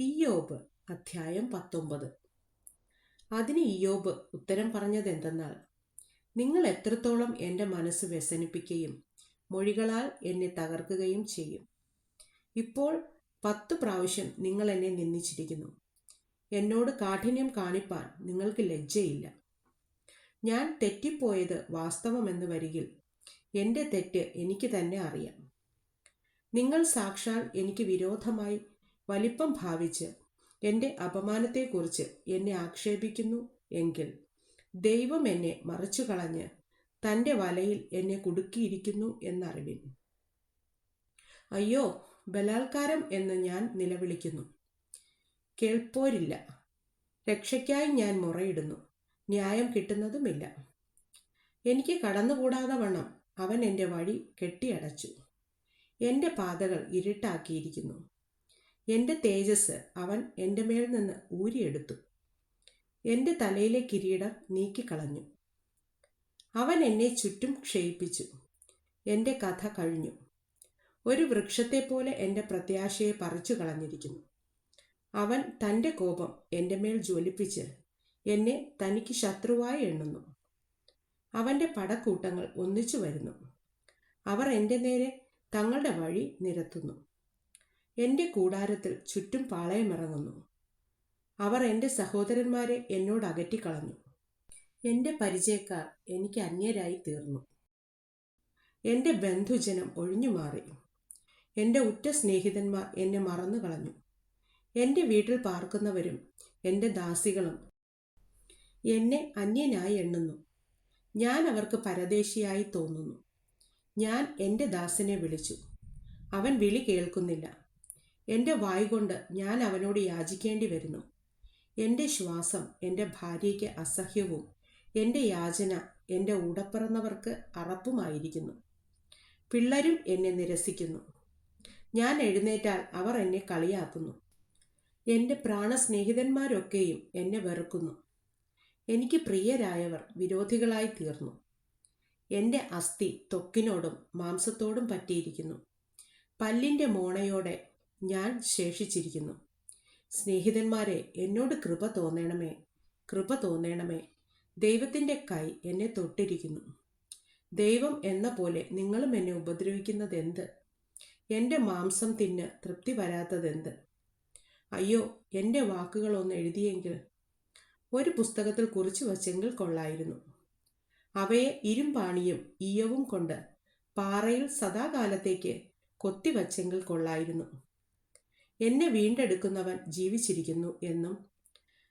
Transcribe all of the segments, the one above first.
ഇയ്യോബ് അധ്യായം പത്തൊമ്പത്. അതിന് ഇയ്യോബ് ഉത്തരം പറഞ്ഞത് എന്തെന്നാൽ നിങ്ങൾ എത്രത്തോളം എന്റെ മനസ്സ് വ്യസനിപ്പിക്കുകയും മൊഴികളാൽ എന്നെ തകർക്കുകയും ചെയ്യും. ഇപ്പോൾ പത്ത് പ്രാവശ്യം നിങ്ങൾ എന്നെ നിന്ദിച്ചിരിക്കുന്നു. എന്നോട് കാഠിന്യം കാണിപ്പാൻ നിങ്ങൾക്ക് ലജ്ജയില്ല. ഞാൻ തെറ്റിപ്പോയത് വാസ്തവമെന്ന് വരികിൽ എന്റെ തെറ്റ് എനിക്ക് തന്നെ അറിയാം. നിങ്ങൾ സാക്ഷാൽ എനിക്ക് വിരോധമായി വലിപ്പം ഭാവിച്ച് എന്റെ അപമാനത്തെക്കുറിച്ച് എന്നെ ആക്ഷേപിക്കുന്നു എങ്കിൽ ദൈവം എന്നെ മറിച്ചു കളഞ്ഞ് തന്റെ വലയിൽ എന്നെ കുടുക്കിയിരിക്കുന്നു എന്നറിവിൻ. അയ്യോ ബലാത്കാരം എന്ന് ഞാൻ നിലവിളിക്കുന്നു. കേൾപ്പോരില്ല. രക്ഷയ്ക്കായി ഞാൻ മുറയിടുന്നു. ന്യായം കിട്ടുന്നതുമില്ല. എനിക്ക് കടന്നുകൂടാതെ വണ്ണം അവൻ എന്റെ വഴി കെട്ടിയടച്ചു. എന്റെ പാതകൾ ഇരുട്ടാക്കിയിരിക്കുന്നു. എന്റെ തേജസ് അവൻ എന്റെ മേൽ നിന്ന് ഊരിയെടുത്തു. എന്റെ തലയിലെ കിരീടം നീക്കിക്കളഞ്ഞു. അവൻ എന്നെ ചുറ്റും ക്ഷയിപ്പിച്ചു. എന്റെ കഥ കഴിഞ്ഞു. ഒരു വൃക്ഷത്തെപ്പോലെ എന്റെ പ്രത്യാശയെ പറിച്ചു കളഞ്ഞിരിക്കുന്നു. അവൻ തന്റെ കോപം എന്റെ മേൽ ജ്വലിപ്പിച്ച് എന്നെ തനിക്ക് ശത്രുവായി എണ്ണുന്നു. അവന്റെ പടക്കൂട്ടങ്ങൾ ഒന്നിച്ചു വരുന്നു. അവർ എന്റെ നേരെ തങ്ങളുടെ വഴി നിരത്തുന്നു. എന്റെ കൂടാരത്തിൽ ചുറ്റും പാളയമിറങ്ങുന്നു. അവർ എന്റെ സഹോദരന്മാരെ എന്നോട് അകറ്റിക്കളഞ്ഞു. എന്റെ പരിചയക്കാർ എനിക്ക് അന്യരായി തീർന്നു. എന്റെ ബന്ധുജനം ഒഴിഞ്ഞു മാറി. എന്റെ ഉറ്റ സ്നേഹിതന്മാർ എന്നെ മറന്നു കളഞ്ഞു. എന്റെ വീട്ടിൽ പാർക്കുന്നവരും എന്റെ ദാസികളും എന്നെ അന്യനായി എണ്ണുന്നു. ഞാൻ അവർക്ക് പരദേശിയായി തോന്നുന്നു. ഞാൻ എന്റെ ദാസിനെ വിളിച്ചു. അവൻ വിളി കേൾക്കുന്നില്ല. എന്റെ വായികൊണ്ട് ഞാൻ അവനോട് യാചിക്കേണ്ടി വരുന്നു. എന്റെ ശ്വാസം എന്റെ ഭാര്യയ്ക്ക് അസഹ്യവും എന്റെ യാചന എന്റെ ഉടപ്പിറന്നവർക്ക് അറപ്പുമായിരിക്കുന്നു. പിള്ളരും എന്നെ നിരസിക്കുന്നു. ഞാൻ എഴുന്നേറ്റാൽ അവർ എന്നെ കളിയാക്കുന്നു. എന്റെ പ്രാണസ്നേഹിതന്മാരൊക്കെയും എന്നെ വെറുക്കുന്നു. എനിക്ക് പ്രിയരായവർ വിരോധികളായി തീർന്നു. എന്റെ അസ്ഥി തൊക്കിനോടും മാംസത്തോടും പറ്റിയിരിക്കുന്നു. പല്ലിന്റെ മോണയോടെ ഞാൻ ശേഷിച്ചിരിക്കുന്നു. സ്നേഹിതന്മാരെ എന്നോട് കൃപ തോന്നണമേ. കൃപ തോന്നണമേ. ദൈവത്തിന്റെ കൈ എന്നെ തൊട്ടിരിക്കുന്നു. ദൈവം എന്ന പോലെ നിങ്ങളും എന്നെ ഉപദ്രവിക്കുന്നത് എന്ത് എന്റെ മാംസം തിന്ന് തൃപ്തി വരാത്തതെന്ത്? അയ്യോ എന്റെ വാക്കുകളൊന്ന് എഴുതിയെങ്കിൽ. ഒരു പുസ്തകത്തിൽ കുറിച്ചു വച്ചെങ്കിൽ കൊള്ളായിരുന്നു. അവയെ ഇരുമ്പാണിയും ഈയവും കൊണ്ട് പാറയിൽ സദാകാലത്തേക്ക് കൊത്തിവച്ചെങ്കിൽ കൊള്ളായിരുന്നു. എന്നെ വീണ്ടെടുക്കുന്നവൻ ജീവിച്ചിരിക്കുന്നു എന്നും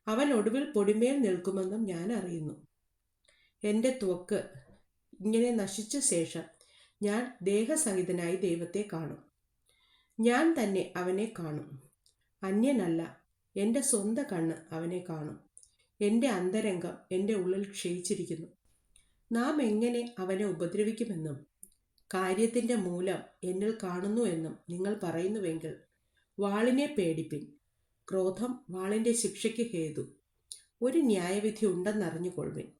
അവൻ ഒടുവിൽ പൊടിമേൽ നിൽക്കുമെന്നും ഞാൻ അറിയുന്നു. എന്റെ ത്വക്ക് ഇങ്ങനെ നശിച്ച ശേഷം ഞാൻ ദേഹസഹിതനായി ദൈവത്തെ കാണും. ഞാൻ തന്നെ അവനെ കാണും. അന്യനല്ല എന്റെ സ്വന്തം കണ്ണ് അവനെ കാണും. എന്റെ അന്തരംഗം എന്റെ ഉള്ളിൽ ക്ഷയിച്ചിരിക്കുന്നു. നാം എങ്ങനെ അവനെ ഉപദ്രവിക്കുമെന്നും കാര്യത്തിന്റെ മൂലം എന്നിൽ കാണുന്നു എന്നും നിങ്ങൾ പറയുന്നുവെങ്കിൽ വാളിനെ പേടിപ്പിൻ. ക്രോധം വാളിന്റെ ശിക്ഷയ്ക്ക് ഹേതു. ഒരു ന്യായവിധി ഉണ്ടെന്നറിഞ്ഞുകൊള്ളുവിൻ.